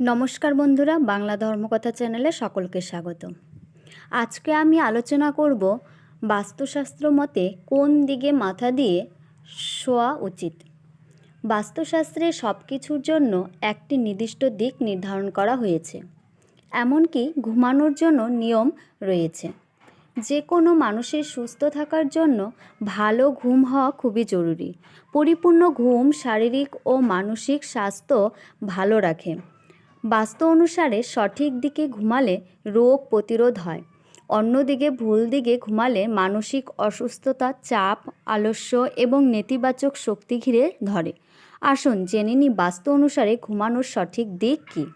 নমস্কার বন্ধুরা, বাংলা ধর্মকথা চ্যানেলে সকলকে স্বাগত আজকে আমি আলোচনা করব বাস্তুশাস্ত্র মতে কোন দিকে মাথা দিয়ে শোয়া উচিত। বাস্তুশাস্ত্রে সব কিছুর জন্য একটি নির্দিষ্ট দিক নির্ধারণ করা হয়েছে, এমনকি ঘুমানোর জন্য নিয়ম রয়েছে। যে কোনো মানুষের সুস্থ থাকার জন্য ভালো ঘুম হওয়া খুবই জরুরি। পরিপূর্ণ ঘুম শারীরিক ও মানসিক স্বাস্থ্য ভালো রাখে। বাস্তু অনুসারে সঠিক দিকে ঘুমালে রোগ প্রতিরোধ হয়। অন্যদিকে ভুল দিকে ঘুমালে মানসিক অসুস্থতা, চাপ, আলস্য এবং নেতিবাচক শক্তি ঘিরে ধরে। আসুন জেনে নিই বাস্তু অনুসারে ঘুমানোর সঠিক দিক কী।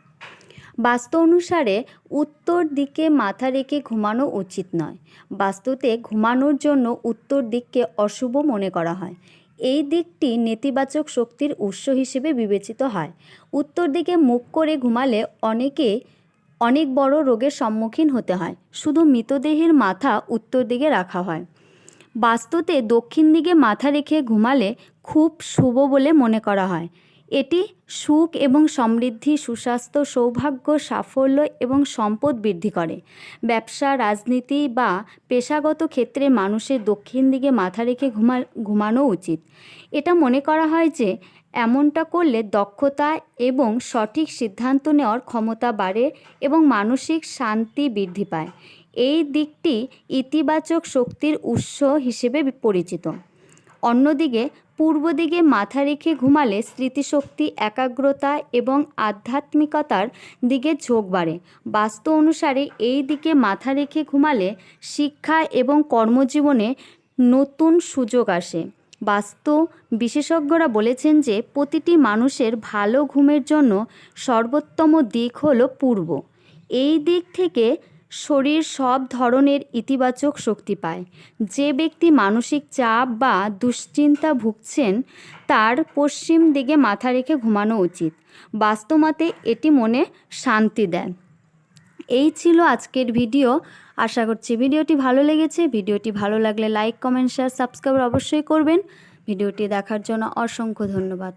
বাস্তু অনুসারে উত্তর দিকে মাথা রেখে ঘুমানো উচিত নয়। বাস্তুতে ঘুমানোর জন্য উত্তর দিককে অশুভ মনে করা হয়। এই দিকটি নেতিবাচক শক্তির উৎস হিসেবে বিবেচিত হয়। উত্তর দিকে মুখ করে ঘুমালে অনেকে অনেক বড় রোগের সম্মুখীন হতে হয়, শুধু মৃতদেহের মাথা উত্তর দিকে রাখা হয়। বাস্তুতে দক্ষিণ দিকে মাথা রেখে ঘুমালে খুব শুভ বলে মনে করা হয়। এটি সুখ এবং সমৃদ্ধি, সুস্বাস্থ্য, সৌভাগ্য, সাফল্য এবং সম্পদ বৃদ্ধি করে। ব্যবসা, রাজনীতি বা পেশাগত ক্ষেত্রে মানুষের দক্ষিণ দিকে মাথা রেখে ঘুমা, ঘুমানো উচিত। এটা মনে করা হয় যে, এমনটা করলে দক্ষতা এবং সঠিক সিদ্ধান্ত নেওয়ার ক্ষমতা বাড়ে এবং মানসিক শান্তি বৃদ্ধি পায়। এই দিকটি ইতিবাচক শক্তির উৎস হিসেবে পরিচিত। অন্যদিকে পূর্ব দিকে মাথা রেখে ঘুমালে স্মৃতিশক্তি, একাগ্রতা এবং আধ্যাত্মিকতার দিকে ঝোঁক বাড়ে। বাস্তু অনুসারে এই দিকে মাথা রেখে ঘুমালে শিক্ষা এবং কর্মজীবনে নতুন সুযোগ আসে। বাস্তু বিশেষজ্ঞরা বলেছেন যে, প্রতিটি মানুষের ভালো ঘুমের জন্য সর্বোত্তম দিক হল পূর্ব। এই দিক থেকে শরীর সব ধরনের ইতিবাচক শক্তি পায়। যে ব্যক্তি মানসিক চাপ বা দুশ্চিন্তা ভুগছেন, তার পশ্চিম দিকে মাথা রেখে ঘুমানো উচিত। বাস্তবমতে এটি মনে শান্তি দেয়। এই ছিল আজকের ভিডিও। আশা করছি ভিডিওটি ভালো লেগেছে। ভিডিওটি ভালো লাগলে লাইক, কমেন্ট শেয়ার সাবস্ক্রাইব অবশ্যই করবেন। ভিডিওটি দেখার জন্য অসংখ্য ধন্যবাদ।